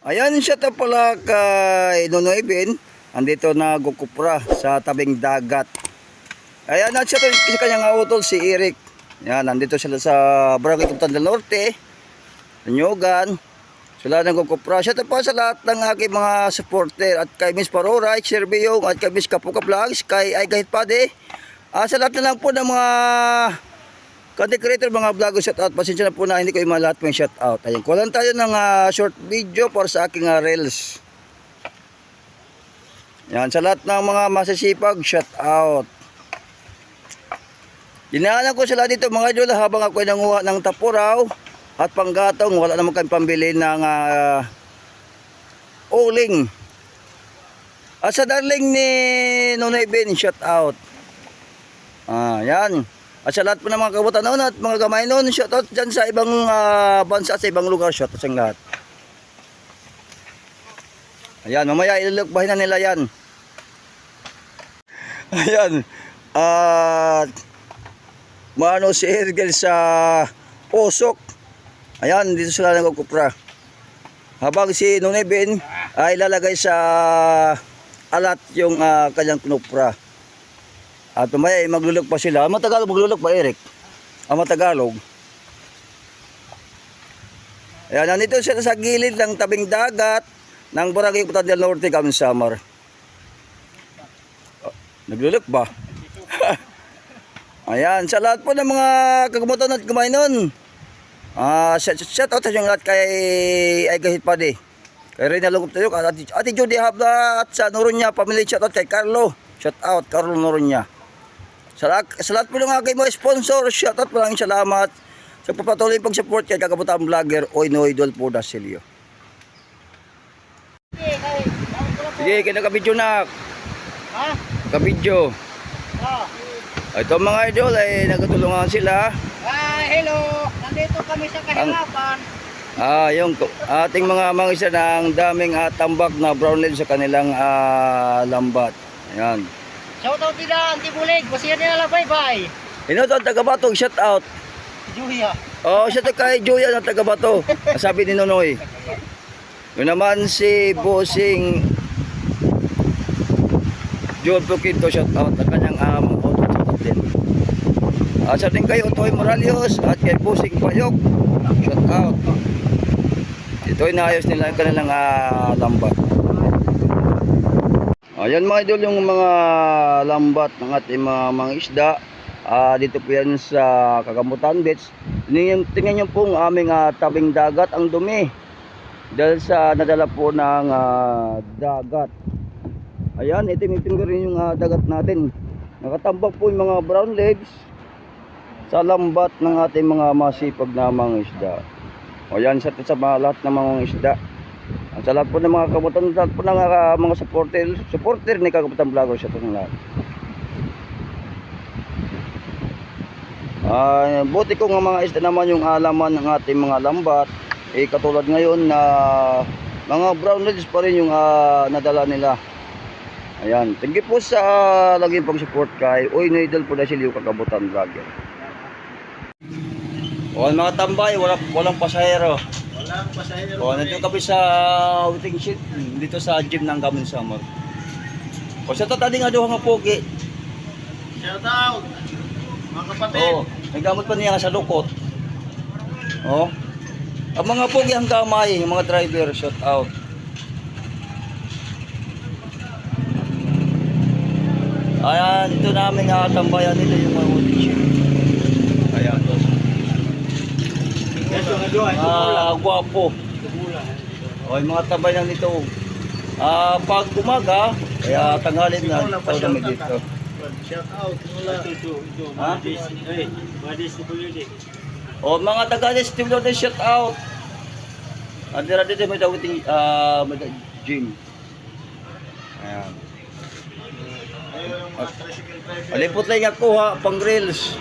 Ayan siya ta pala kay Nonoy Ben. Andito na gukupra sa tabing dagat. Ayan na siya to sa kanyang utol si Eric. Yan, nandito sila sa Barangay Kutan del Norte. Tanyogan. Sila nang gukupra. Siya to pa sa lahat ng aking mga supporter at kay Miss Paroray, Sir Biyong at kay Miss Kapuka Vlogs, kay Ay Kahit Pade. Ah, sa lahat na lang po ng mga Content creator, mga vlogger, shout out. Pasensya na po na hindi ko yung lahat yung shout out. Ayun, kuha tayo ng ah, short video para sa aking ah, reels. Yan, sa lahat ng mga masasipag, shout out. Dinaanan ko sila dito mga idol habang ako ay nanguha ng tapuraw at panggatong. Wala naman kami pambili ng ah, uling. At sa darling ni Nonay Ben, shout out. Ah, yan. At sa lahat po ng mga kabutan noon at mga gamay noon, shout out dyan sa ibang ah, bansa, sa ibang lugar, shout out sa lahat. Ayan, mamaya ilulukbahin na nila yan. Ayan. At maano si Ergel sa Osok. Ayan, dito sila nagkukupra. Habang si Nune Ben ay lalagay sa alat yung ah, kanyang kinupra. At mamaya eh, maglulok pa sila. Ang Matagalog maglulok pa Eric. Ang Matagalog. Ayan, nandito sila sa gilid ng tabing dagat ng Barangay Kutan del Norte, Kamsamar. Oh, naglulok ba? Ayan, sa lahat po ng mga kagumutan at kumain nun. Ah, shout, shout out sa lahat kay ay kahit pa di. Kay Reyna Lugop tayo, at Ate, Ate Judy Habla at sa Norunya, family shout out kay Carlo. Shout out, Carlo Norunya. Sa, sa lahat po ng aking mga sponsor, shout out maraming salamat sa papatuloy pag-support kay kakabutang vlogger Oy Noidol po Dasilio. Sige, kaya kabidyo na. Ha? Kabidyo. Ah. Ito mga idol ay nagtulungan sila. Ah, hello. Nandito kami sa kahirapan. Ah, yung ating mga mangisa ng daming ah, tambak na brown lead sa kanilang ah, lambat. Ayan. Shout out nila, Auntie Bulig. Basihan nila lang, bye-bye. Ino to taga-batog, shout out. Julia. Oh, shout out kay Julia na taga-bato. Sabi ni Nonoy. Yun naman si Bossing John Puquito, shout out. At kanyang amang auto, shout out din. Ah, sa ating kay Otoy Moralios at kay Bossing Payok, shout out. Ito inaayos nila ang kanilang ah, lambat. Ayan mga idol yung mga lambat ng ating mga, mga isda. Ah, dito po yan sa Kagamutan Beach. Tingnan, tingnan nyo pong aming ah, tabing dagat ang dumi. Dahil sa nadala po ng ah, dagat. Ayan, itim-itim ko rin yung ah, dagat natin. Nakatambak po yung mga brown legs sa lambat ng ating mga masipag na mga isda. O yan sa, sa lahat ng mga isda. Ang sa po ng mga kabutan, sa lahat po ng ah, mga supporter, supporter ni Kabutan Vlogger sa itong lahat. Ah, buti ko nga mga isda naman yung alaman ng ating mga lambat. Eh katulad ngayon na mga brown legs pa rin yung ah, nadala nila. Ayan, thank you po sa ah, laging pag-support kay Oy Neidel po dahil yung kakabutan vlogger. O mga tambay, walang, walang pasahero. O, nandito kami sa waiting sheet dito sa gym ng Gamun Summer. O, sa tatadi nga doon nga pogi. Shout out. Mga kapatid. O, may gamot pa niya sa lukot. O, ang mga pogi ang gamay, yung mga driver, shout out. Ayan, dito namin nakatambayan nila yung mga waiting sheet. Ayan. Adyo. Ah, gwapo. O, yung mga tabay lang nito. Ah, pag umaga, kaya tanghalin na ito namin dito. Shout out. Mula. Ha? Hey, Badis ni Bulig. O, mga loader, shout out. Andira dito may dawiting, ah, may da- gym. Ayan. Alipot lang ako ha, pang reels.